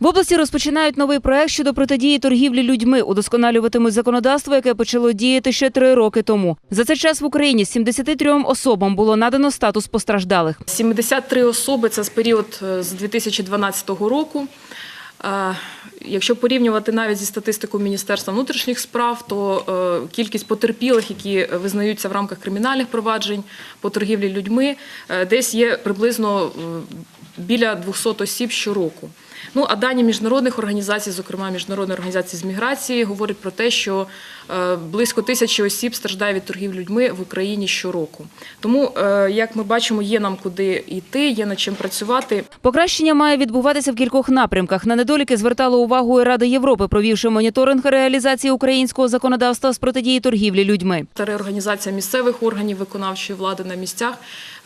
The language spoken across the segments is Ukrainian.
В області розпочинають новий проект щодо протидії торгівлі людьми. Удосконалюватимуть законодавство, яке почало діяти ще три роки тому. За цей час в Україні 73 особам було надано статус постраждалих. 73 особи це з період е, з 2012 року. Е, Якщо порівнювати навіть зі статистикою Міністерства внутрішніх справ, то е, кількість потерпілих, які визнаються в рамках кримінальних проваджень по торгівлі людьми, десь є приблизно біля 200 осіб щороку. Ну а дані міжнародних організацій, зокрема міжнародної організації з міграції, говорять про те, що е, близько тисячі осіб страждає від торгівлі людьми в Україні щороку. Тому, е, як ми бачимо, є нам куди йти, є над чим працювати. Покращення має відбуватися в кількох напрямках. На недоліки звертала увагу і Рада Європи, провівши моніторинг реалізації українського законодавства з протидії торгівлі людьми. Та реорганізація місцевих органів виконавчої влади на місцях,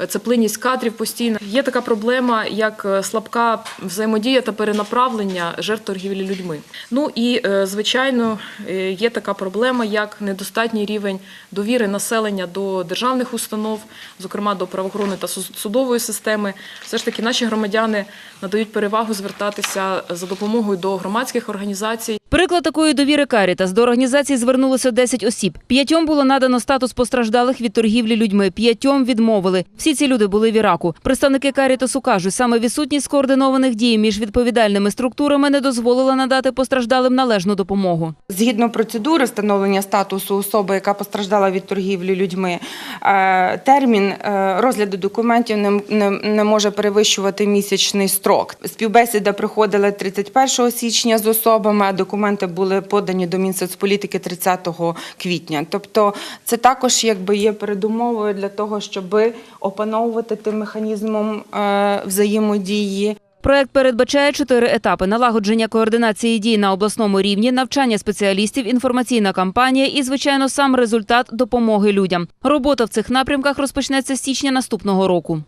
це плинність кадрів постійно. Є така проблема, як е, слабка взаємодія та перенаправлення жертв торгівлі людьми. Ну і е, звичайно е, є така проблема, як недостатній рівень довіри населення до державних установ, зокрема до правоохоронної та судової системи. Все ж таки наші громадяни надають перевагу звертатися за допомогою до громадських організацій. Приклад такої довіри Карітас. До організації звернулося 10 осіб. П'ятьом було надано статус постраждалих від торгівлі людьми. П'ятьом відмовили. Всі ці люди були в Іраку. Представники Карітасу кажуть, саме відсутність координованих дій між відповідальними структурами не дозволила надати постраждалим належну допомогу. Згідно процедури встановлення статусу особи, яка постраждала від торгівлі людьми, е, термін е, розгляду документів не, може перевищувати місячний строк. Співбесіда приходила 31 січня з особами, а документи були подані до Мінсоцполітики 30 квітня. Тобто це також якби є передумовою для того, щоб опановувати тим механізмом е, взаємодії. Проект передбачає чотири етапи: налагодження координації дій на обласному рівні, навчання спеціалістів, інформаційна кампанія і, звичайно, сам результат допомоги людям. Робота в цих напрямках розпочнеться з січня наступного року.